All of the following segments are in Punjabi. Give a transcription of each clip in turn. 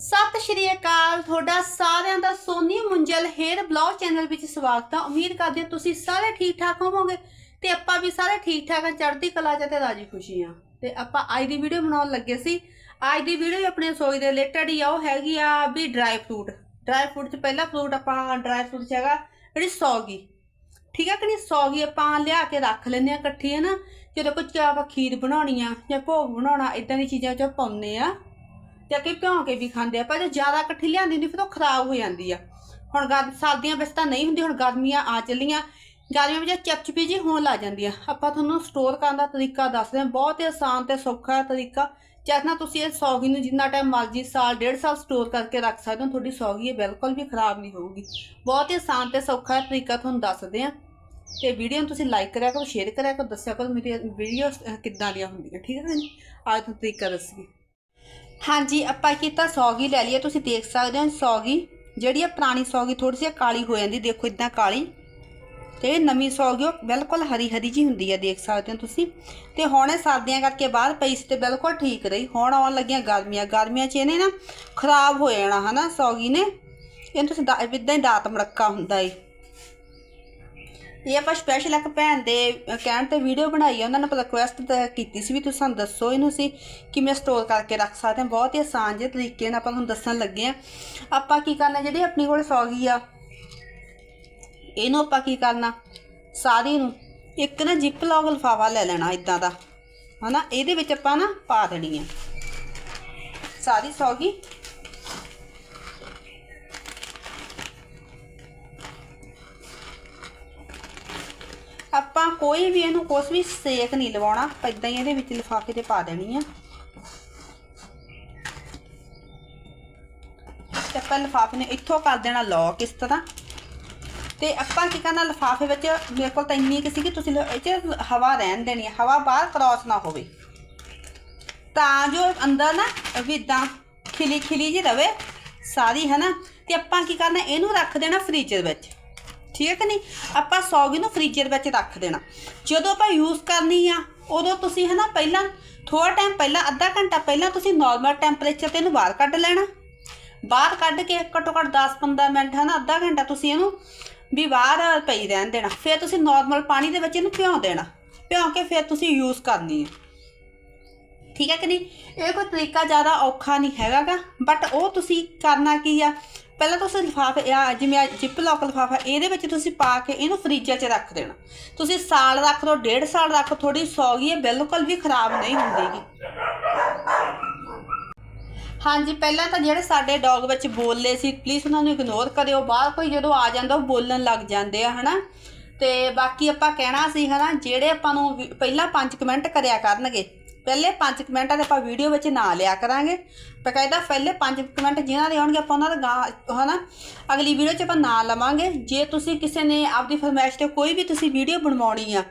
ਸਤਿ ਸ਼੍ਰੀ ਅਕਾਲ, ਤੁਹਾਡਾ ਸਾਰਿਆਂ ਦਾ Soni Munjal hair blog channel ਵਿੱਚ ਸਵਾਗਤ ਹੈ ਉਮੀਦ ਕਰਦੇ ਹਾਂ ਤੁਸੀਂ ਸਾਰੇ ਠੀਕ ਠਾਕ ਹੋਵੋਗੇ ਤੇ ਆਪਾਂ ਵੀ ਸਾਰੇ ਠੀਕ ਠਾਕ ਹਾਂ ਚੜ੍ਹਦੀ ਕਲਾ 'ਚ ਤੇ ਰਾਜੀ ਖੁਸ਼ੀ ਹਾਂ ਤੇ ਆਪਾਂ ਅੱਜ ਦੀ ਵੀਡੀਓ ਬਣਾਉਣ ਲੱਗੇ ਸੀ। ਅੱਜ ਦੀ ਵੀਡੀਓ ਆਪਣੇ ਸੋਈ ਦੇ ਰਿਲੇਟਡ ਹੀ ਆ, ਉਹ ਹੈਗੀ ਆ ਵੀ ਡਰਾਈ ਫਰੂਟ ਡਰਾਈ ਫਰੂਟ 'ਚ ਪਹਿਲਾ ਫਰੂਟ ਆਪਾਂ ਡਰਾਈ ਫਰੂਟ 'ਚ ਹੈਗਾ ਜਿਹੜੀ ਸੌਗੀ। ਠੀਕ ਹੈ ਕਿ ਨਹੀਂ? ਸੌਗੀ ਆਪਾਂ ਲਿਆ ਕੇ ਰੱਖ ਲੈਂਦੇ ਆ ਇਕੱਠੀ ਹੈ ਨਾ ਜਦੋਂ ਕੋਈ ਆਪਾਂ ਖੀਰ ਬਣਾਉਣੀ ਆ ਜਾਂ ਭੋਗ ਬਣਾਉਣਾ ਇਦਾਂ ਦੀ ਚੀਜ਼ਾਂ ਚ ਪਾਉਂਦੇ ਆ ਤੇ ਅੱਗੇ ਭਿਉਂ ਕੇ ਵੀ ਖਾਂਦੇ ਆ, ਪਰ ਜੇ ਜ਼ਿਆਦਾ ਇਕੱਠੀ ਲਿਆਂਦੀ ਨਹੀਂ ਫਿਰ ਉਹ ਖਰਾਬ ਹੋ ਜਾਂਦੀ ਆ। ਹੁਣ ਗਰ ਸਰਦੀਆਂ ਵਿੱਚ ਤਾਂ ਨਹੀਂ ਹੁੰਦੀ, ਹੁਣ ਗਰਮੀਆਂ ਆ ਚੱਲੀਆਂ, ਗਰਮੀਆਂ ਵਿੱਚ ਚਪਚਪੀ ਜੀ ਹੋਣ ਲੱਗ ਜਾਂਦੀ ਆ। ਆਪਾਂ ਤੁਹਾਨੂੰ ਸਟੋਰ ਕਰਨ ਦਾ ਤਰੀਕਾ ਦੱਸਦੇ ਹਾਂ, ਬਹੁਤ ਹੀ ਆਸਾਨ ਤੇ ਸੌਖਾ ਤਰੀਕਾ। ਜਿਸ ਤੁਸੀਂ ਇਹ ਸੌਗੀ ਨੂੰ ਜਿੰਨਾ ਟਾਈਮ ਮਰਜ਼ੀ, ਸਾਲ, ਡੇਢ ਸਾਲ ਸਟੋਰ ਕਰਕੇ ਰੱਖ ਸਕਦੇ ਹੋ, ਤੁਹਾਡੀ ਸੌਗੀ ਇਹ ਬਿਲਕੁਲ ਵੀ ਖਰਾਬ ਨਹੀਂ ਹੋਊਗੀ। ਬਹੁਤ ਹੀ ਆਸਾਨ ਤੇ ਸੌਖਾ ਤਰੀਕਾ ਤੁਹਾਨੂੰ ਦੱਸਦੇ ਆ ਤੇ ਵੀਡੀਓ ਨੂੰ ਤੁਸੀਂ ਲਾਈਕ ਕਰਿਆ ਕਰੋ ਸ਼ੇਅਰ ਕਰਿਆ ਕਰੋ, ਦੱਸਿਆ ਕਰੋ ਮੇਰੀ ਵੀਡੀਓ ਕਿੱਦਾਂ ਦੀਆਂ ਹੁੰਦੀਆਂ, ਠੀਕ ਹੈ ਜੀ ਅੱਜ ਤੁਹਾਨੂੰ ਤਰੀਕਾ ਦੱਸੀਏ। ਹਾਂਜੀ, ਆਪਾਂ ਕੀਤਾ ਸੌਗੀ ਲੈ ਲਈਏ, ਤੁਸੀਂ ਦੇਖ ਸਕਦੇ ਹੋ ਸੌਗੀ, ਜਿਹੜੀ ਆ ਪੁਰਾਣੀ ਸੌਗੀ ਥੋੜੀ ਜਿਹੀ ਕਾਲੀ ਹੋ ਜਾਂਦੀ, ਦੇਖੋ ਇਦਾਂ ਕਾਲੀ। ਤੇ ਨਵੀਂ ਸੌਗੀ, ਉਹ ਬਿਲਕੁਲ ਹਰੀ ਹਰੀ ਜੀ ਹੁੰਦੀ ਆ, ਦੇਖ ਸਕਦੇ ਹੋ ਤੁਸੀਂ। ਤੇ ਹੁਣ ਇਹ ਸਰਦੀਆਂ ਕਰਕੇ ਬਾਹਰ ਪਈ ਸੀ ਤੇ ਬਿਲਕੁਲ ਠੀਕ ਰਹੀ। ਹੁਣ ਆਉਣ ਲੱਗੀਆਂ ਗਰਮੀਆਂ ਗਰਮੀਆਂ 'ਚ ਇਹਨੇ ਨਾ ਖਰਾਬ ਹੋ ਜਾਣਾ, ਹਨਾ, ਸੌਗੀ ਨੇ। ਇਹਨੂੰ ਤੁਸੀਂ ਦਾ- ਇਦਾਂ ਹੀ ਦਾਤ ਮੜੱਕਾ ਹੁੰਦਾ ਏ। ਇਹ ਆਪਾਂ ਸਪੈਸ਼ਲ ਇੱਕ ਭੈਣ ਦੇ ਕਹਿਣ ਤੇ ਵੀਡੀਓ ਬਣਾਈ ਆ, ਉਹਨਾਂ ਨੇ ਰਿਕੁਐਸਟ ਕੀਤੀ ਸੀ ਵੀ ਤੁਸੀਂ ਸਾਨੂੰ ਦੱਸੋ ਇਹਨੂੰ ਅਸੀਂ ਕਿਵੇਂ ਸਟੋਰ ਕਰਕੇ ਰੱਖ ਸਕਦੇ ਹਾਂ ਬਹੁਤ ਹੀ ਆਸਾਨ ਜਿਹੇ ਤਰੀਕੇ ਨਾਲ ਆਪਾਂ ਤੁਹਾਨੂੰ ਦੱਸਣ ਲੱਗੇ ਆ। ਆਪਾਂ ਕੀ ਕਰਨਾ, ਜਿਹੜੀ ਆਪਣੀ ਕੋਲ ਸੌਗੀ ਆ, ਇਹਨੂੰ ਆਪਾਂ ਕੀ ਕਰਨਾ, ਸਾਰੀ ਨੂੰ ਇੱਕ ਨਾ ਜਿਪ ਲੌਗ ਲਫਾਫਾ ਲੈ ਲੈਣਾ ਇਦਾਂ ਦਾ, ਹਨਾ? ਇਹਦੇ ਵਿੱਚ ਆਪਾਂ ਨਾ ਪਾ ਦੇਣੀ ਆ। ਸਾਰੀ ਸੌਗੀ ਆਪਾਂ ਕੋਈ ਵੀ ਇਹਨੂੰ ਕੁਛ ਵੀ ਸੇਕ ਨਹੀਂ ਲਵਾਉਣਾ ਇਦਾਂ ਹੀ ਇਹਦੇ ਵਿੱਚ ਲਿਫਾਫੇ ਤੇ ਪਾ ਦੇਣੀ ਆ। ਤੇ ਆਪਾਂ ਲਿਫਾਫੇ ਨੇ ਇੱਥੋਂ ਕਰ ਦੇਣਾ ਲੌਕ ਇਸ ਤਰ੍ਹਾਂ। ਤੇ ਆਪਾਂ ਕੀ ਕਰਨਾ, ਲਿਫਾਫੇ ਵਿੱਚ ਮੇਰੇ ਕੋਲ ਤਾਂ ਇੰਨੀ ਕਿ ਸੀ ਕਿ ਤੁਸੀਂ ਇਹ 'ਚ ਹਵਾ ਰਹਿਣ ਦੇਣੀ ਹੈ ਹਵਾ ਬਾਹਰ ਕ੍ਰਾਸ ਨਾ ਹੋਵੇ। ਤਾਂ ਜੋ ਅੰਦਰ ਨਾ ਵੀ ਇਦਾਂ ਖਿਲੀ ਖਿਲੀ ਜੀ ਰਵੇ ਸਾਰੀ ਹੈ ਨਾ ਤੇ ਆਪਾਂ ਕੀ ਕਰਨਾ, ਇਹਨੂੰ ਰੱਖ ਦੇਣਾ ਫ੍ਰੀਜ਼ਰ ਵਿੱਚ। ਠੀਕ ਹੈ ਕਿ ਨਹੀਂ? ਆਪਾਂ ਸੌਗੀ ਨੂੰ ਫ੍ਰੀਜ਼ਰ ਵਿੱਚ ਰੱਖ ਦੇਣਾ। ਜਦੋਂ ਆਪਾਂ ਯੂਜ਼ ਕਰਨੀ ਆ, ਉਦੋਂ ਤੁਸੀਂ ਹੈ ਨਾ ਪਹਿਲਾਂ ਥੋੜਾ ਟਾਈਮ ਪਹਿਲਾਂ, ਅੱਧਾ ਘੰਟਾ ਪਹਿਲਾਂ ਤੁਸੀਂ ਨਾਰਮਲ ਟੈਂਪਰੇਚਰ ਤੇ ਇਹਨੂੰ ਬਾਹਰ ਕੱਢ ਲੈਣਾ। ਬਾਹਰ ਕੱਢ ਕੇ ਘੱਟੋ ਘੱਟ 10-15 ਮਿੰਟ ਹੈ ਨਾ ਅੱਧਾ ਘੰਟਾ ਤੁਸੀਂ ਇਹਨੂੰ ਵੀ ਬਾਹਰ ਪਈ ਰਹਿਣ ਦੇਣਾ। ਫਿਰ ਤੁਸੀਂ ਨਾਰਮਲ ਪਾਣੀ ਦੇ ਵਿੱਚ ਇਹਨੂੰ ਭਿਉਂ ਦੇਣਾ। ਭਿਉਂ ਕੇ ਫਿਰ ਤੁਸੀਂ ਯੂਜ਼ ਕਰਨੀ ਹੈ ਠੀਕ ਹੈ ਕਿ ਨਹੀਂ? ਇਹ ਕੋਈ ਤਰੀਕਾ ਜ਼ਿਆਦਾ ਔਖਾ ਨਹੀਂ ਹੈਗਾਗਾ ਬਟ ਉਹ ਤੁਸੀਂ ਕਰਨਾ ਕੀ ਆ? ਪਹਿਲਾਂ ਤੁਸੀਂ ਲਿਫਾਫੇ ਆ ਜਿਵੇਂ ਜਿਪ ਲੌਕ ਲਿਫਾਫਾ, ਇਹਦੇ ਵਿੱਚ ਤੁਸੀਂ ਪਾ ਕੇ ਇਹਨੂੰ ਫ੍ਰੀਜ਼ਰ 'ਚ ਰੱਖ ਦੇਣਾ। ਤੁਸੀਂ ਸਾਲ ਰੱਖ ਲਓ, ਡੇਢ ਸਾਲ ਰੱਖ ਥੋੜੀ ਸੌਗੀ ਹੈ, ਬਿਲਕੁਲ ਵੀ ਖਰਾਬ ਨਹੀਂ ਹੁੰਦੀਗੀ। ਹਾਂਜੀ, ਪਹਿਲਾਂ ਤਾਂ ਜਿਹੜੇ ਸਾਡੇ ਡੌਗ ਵਿੱਚ ਬੋਲਦੇ ਸੀ ਪਲੀਜ਼ ਉਹਨਾਂ ਨੂੰ ਇਗਨੋਰ ਕਰਿਓ। ਬਾਹਰ ਕੋਈ ਜਦੋਂ ਆ ਜਾਂਦਾ, ਉਹ ਬੋਲਣ ਲੱਗ ਜਾਂਦੇ ਆ, ਹਨਾ? ਤੇ ਬਾਕੀ ਆਪਾਂ ਕਹਿਣਾ ਸੀ, ਹਨਾ, ਜਿਹੜੇ ਆਪਾਂ ਨੂੰ ਪਹਿਲਾਂ 5 ਕਮੈਂਟ ਕਰਿਆ ਕਰਨਗੇ ਪਹਿਲੇ 5 ਕਮੈਂਟਾਂ ਦੇ ਆਪਾਂ ਵੀਡੀਓ ਵਿੱਚ ਨਾਂ ਲਿਆ ਕਰਾਂਗੇ। ਬਕਾਇਦਾ ਪਹਿਲੇ 5 ਕਮੈਂਟ ਜਿਨ੍ਹਾਂ ਦੇ ਆਉਣਗੇ ਆਪਾਂ ਉਹਨਾਂ ਦਾ ਗਾਂ, ਹਨਾ, ਅਗਲੀ ਵੀਡੀਓ 'ਚ ਆਪਾਂ ਨਾ ਲਵਾਂਗੇ। ਜੇ ਤੁਸੀਂ ਕਿਸੇ ਨੇ ਆਪਦੀ ਫਰਮਾਇਸ਼ ਤੇ ਕੋਈ ਵੀ ਤੁਸੀਂ ਵੀਡੀਓ ਬਣਵਾਉਣੀ ਆ,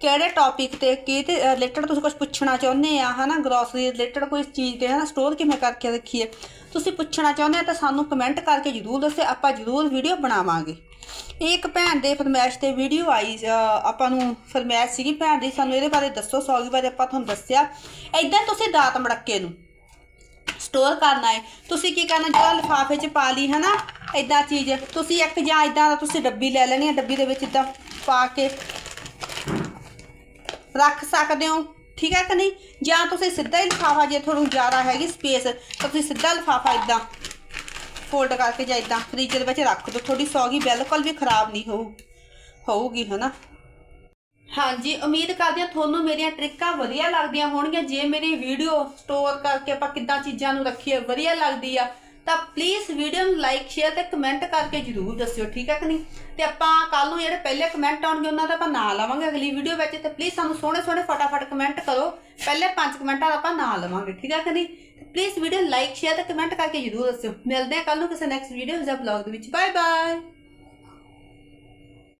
ਕਿਹੜੇ ਟੌਪਿਕ ਤੇ, ਕੀ ਤੇ ਰਿਲੇਟਡ ਤੁਸੀਂ ਕੁਝ ਪੁੱਛਣਾ ਚਾਹੁੰਦੇ ਆ, ਹਨਾ ਗਰੋਸਰੀ ਰਿਲੇਟਡ ਕੋਈ ਚੀਜ਼ ਤੇ, ਹਨਾ ਸਟੋਰ ਕਿਵੇਂ ਕਰਕੇ ਰੱਖੀਏ, ਤੁਸੀਂ ਪੁੱਛਣਾ ਚਾਹੁੰਦੇ ਆ ਤਾਂ ਸਾਨੂੰ ਕਮੈਂਟ ਕਰਕੇ ਜਰੂਰ ਦੱਸੇ ਆਪਾਂ ਜਰੂਰ ਵੀਡੀਓ ਬਣਾਵਾਂਗੇ। ਇਹ ਇੱਕ ਭੈਣ ਦੇ ਫਰਮਾਇਸ਼ ਤੇ ਵੀਡੀਓ ਆਈ ਆਪਾਂ ਨੂੰ ਫਰਮਾਇਸ਼ ਸੀਗੀ ਭੈਣ ਦੀ, ਸਾਨੂੰ ਇਹਦੇ ਬਾਰੇ ਦੱਸੋ ਸੌਗੀ ਬਾਰੇ ਆਪਾਂ ਤੁਹਾਨੂੰ ਦੱਸਿਆ। ਐਦਾਂ ਤੁਸੀਂ ਦਾਤ ਮੜੱਕੇ ਨੂੰ ਸਟੋਰ ਕਰਨਾ ਹੈ ਤੁਸੀਂ ਕੀ ਕਰਨਾ, ਜਿਹੜਾ ਲਿਫਾਫੇ 'ਚ ਪਾ ਲਈ, ਹਨਾ? ਐਦਾਂ ਚੀਜ਼। ਤੁਸੀਂ ਇੱਕ ਜਾਂ ਐਦਾਂ ਦਾ ਤੁਸੀਂ ਡੱਬੀ ਲੈ ਲੈਣੀ ਹੈ ਡੱਬੀ ਦੇ ਵਿੱਚ ਇਦਾਂ ਪਾ ਕੇ ਰੱਖ ਸਕਦੇ ਹੋ। ਠੀਕ ਹੈ ਕਿ ਨਹੀਂ? ਜਾਂ ਤੁਸੀਂ ਸਿੱਧਾ ਹੀ ਲਿਫਾਫਾ, ਜੇ ਤੁਹਾਨੂੰ ਜ਼ਿਆਦਾ ਹੈਗੀ ਸਪੇਸ ਤਾਂ ਤੁਸੀਂ ਸਿੱਧਾ ਲਿਫਾਫਾ ਇਦਾਂ ਫੋਲਡ ਕਰਕੇ ਜਾਂ ਇਦਾਂ ਫ੍ਰੀਜ਼ਰ ਵਿੱਚ ਰੱਖ ਦਿਓ ਤੁਹਾਡੀ ਸੌਗੀ ਬਿਲਕੁਲ ਵੀ ਖਰਾਬ ਨਹੀਂ ਹੋਊ, ਹੋਊਗੀ ਹਨਾ? ਹਾਂਜੀ, ਉਮੀਦ ਕਰਦੇ ਹਾਂ ਤੁਹਾਨੂੰ ਮੇਰੀਆਂ ਟ੍ਰਿਕਾਂ ਵਧੀਆ ਲੱਗਦੀਆਂ ਹੋਣਗੀਆਂ। ਜੇ ਮੇਰੀ ਵੀਡੀਓ ਸਟੋਰ ਕਰਕੇ ਆਪਾਂ ਕਿੱਦਾਂ ਚੀਜ਼ਾਂ ਨੂੰ ਰੱਖੀਏ, ਵਧੀਆ ਲੱਗਦੀ ਆ। ਤਾਂ ਪਲੀਜ਼ ਵੀਡੀਓ ਨੂੰ ਲਾਈਕ ਸ਼ੇਅਰ ਤੇ ਕਮੈਂਟ ਕਰਕੇ ਜਰੂਰ ਦੱਸਿਓ, ਠੀਕ ਹੈ ਕਿ ਨਹੀਂ? ਤੇ ਆਪਾਂ ਕੱਲ ਨੂੰ ਜਿਹੜੇ ਪਹਿਲੇ ਕਮੈਂਟ ਆਉਣਗੇ, ਉਹਨਾਂ ਦਾ ਆਪਾਂ ਨਾਂ ਲਵਾਂਗੇ। ਅਗਲੀ ਵੀਡੀਓ ਵਿੱਚ ਤੇ ਪਲੀਜ਼ ਸਾਨੂੰ ਸੋਹਣੇ ਸੋਹਣੇ ਫਟਾਫਟ ਕਮੈਂਟ ਕਰੋ। ਪਹਿਲੇ ਪੰਜ ਕਮੈਂਟਾਂ ਦਾ ਆਪਾਂ ਨਾਂ ਲਵਾਂਗੇ, ਠੀਕ ਹੈ ਕਿ ਨਹੀਂ? ਤੇ ਪਲੀਜ਼ ਵੀਡੀਓ ਲਾਈਕ ਸ਼ੇਅਰ ਤੇ ਕਮੈਂਟ ਕਰਕੇ ਜਰੂਰ ਦੱਸਿਓ। ਮਿਲਦੇ ਹਾਂ ਕੱਲ ਨੂੰ ਕਿਸੇ ਨੈਕਸਟ ਵੀਡੀਓ ਜਾਂ ਬਲੌਗ ਦੇ ਵਿੱਚ। Bye bye